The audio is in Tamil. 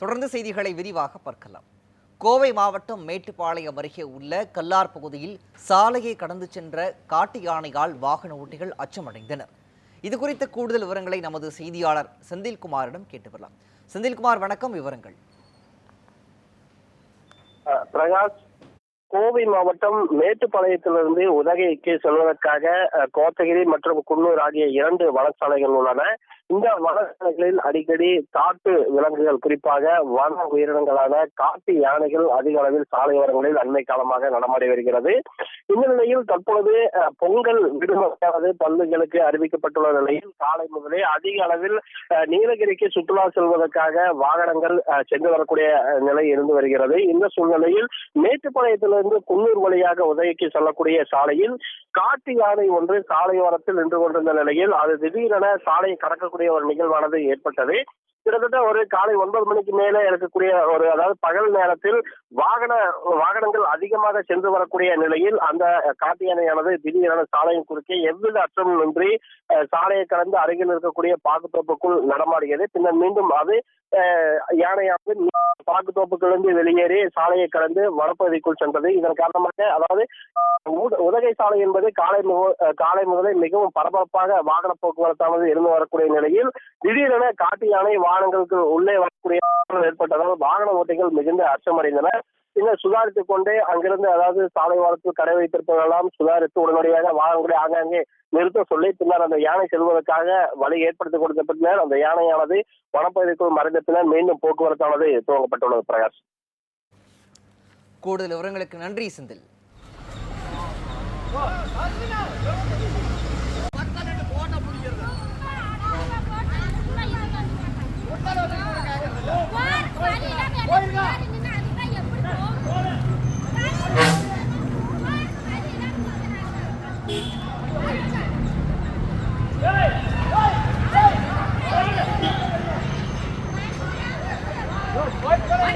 தொடர்ந்து செய்திகளை விரிவாக பார்க்கலாம். கோவை மாவட்டம் மேட்டுப்பாளையம் அருகே உள்ள கல்லார் பகுதியில் சாலையை கடந்து சென்ற காட்டு யானையால் வாகன ஓட்டிகள் அச்சமடைந்தனர் இது குறித்த கூடுதல் விவரங்களை நமது செய்தியாளர் செந்தில்குமாரிடம் கேட்டு வரலாம். செந்தில்குமார் வணக்கம். விவரங்கள். பிரகாஷ் கோவை மாவட்டம் மேட்டுப்பாளையத்திலிருந்து உதகைக்கு செல்வதற்காக கோத்தகிரி மற்றும் குன்னூர் ஆகிய இரண்டு வனச்சாலைகள் உள்ளன. இந்த வனச்சாலைகளில் அடிக்கடி காட்டு விலங்குகள் குறிப்பாக வன உயிரினங்களான காட்டு யானைகள் அதிக அளவில் சாலையோரங்களில் அண்மை காலமாக நடமாடி வருகிறது. இந்த நிலையில் தற்பொழுது பொங்கல் விடுமுறையானது பள்ளிகளுக்கு அறிவிக்கப்பட்டுள்ள நிலையில் காலை முதலே அதிக அளவில் நீலகிரிக்கு சுற்றுலா செல்வதற்காக வாகனங்கள் சென்று வரக்கூடிய நிலை இருந்து வருகிறது. இந்த சூழ்நிலையில் மேட்டுப்பாளையத்திலிருந்து குன்னூர் வழியாக உதவிக்கு செல்லக்கூடிய சாலையில் காட்டு யானை ஒன்று சாலையோரத்தில் நின்று கொண்டிருந்த நிலையில் அது திடீரென சாலையை கடக்கக்கூடிய இருக்கக்கூடிய ஒரு நிகழ்வானது ஏற்பட்டது. கிட்டத்தட்ட ஒரு காலை ஒன்பது மணிக்கு மேலே இருக்கக்கூடிய ஒரு அதாவது பகல் நேரத்தில் வாகன வாகனங்கள் அதிகமாக சென்று வரக்கூடிய நிலையில் அந்த காட்டு யானையானது திடீரென சாலையின் குறுக்கே எவ்வித அச்சமும் இன்றி சாலையை கடந்து அருகில் இருக்கக்கூடிய பாக்குத்தோப்புக்குள் நடமாடியது. பின்னர் மீண்டும் அது அஹ், பாக்கு தோப்புக்கிலிருந்து வெளியேறி சாலையை கடந்து வனப்பகுதிக்குள் சென்றது. இதன் காரணமாக அதாவது உதகை சாலை என்பது காலை காலை முதலே மிகவும் பரபரப்பாக வாகன போக்குவரத்தானது இருந்து வரக்கூடிய நிலையில் திடீரென காட்டு யானை வாகனங்களுக்கு உள்ளே வரக்கூடிய ஏற்பட்டதால் வாகன ஓட்டிகள் மிகுந்த அச்சமடைந்தனர். பின்னர் சுதாரித்துக் கொண்டே அங்கிருந்து அதாவது சாலை ஓரத்தில் கடை வைத்திருப்பதெல்லாம் சுதாரித்து உடனடியாக வாகனங்களை ஆங்காங்கே நிறுத்த சொல்லி பின்னர் அந்த யானை செல்வதற்காக வழி ஏற்படுத்தி கொடுத்த பின்னர் அந்த யானையானது வனப்பகுதிக்குள் மறைந்த பின்னர் மீண்டும் போக்குவரத்தானது துவங்கப்பட்டுள்ளது பிரகாஷ். கூடுதல் விவரங்களுக்கு நன்றி Senthil. Come on, come on.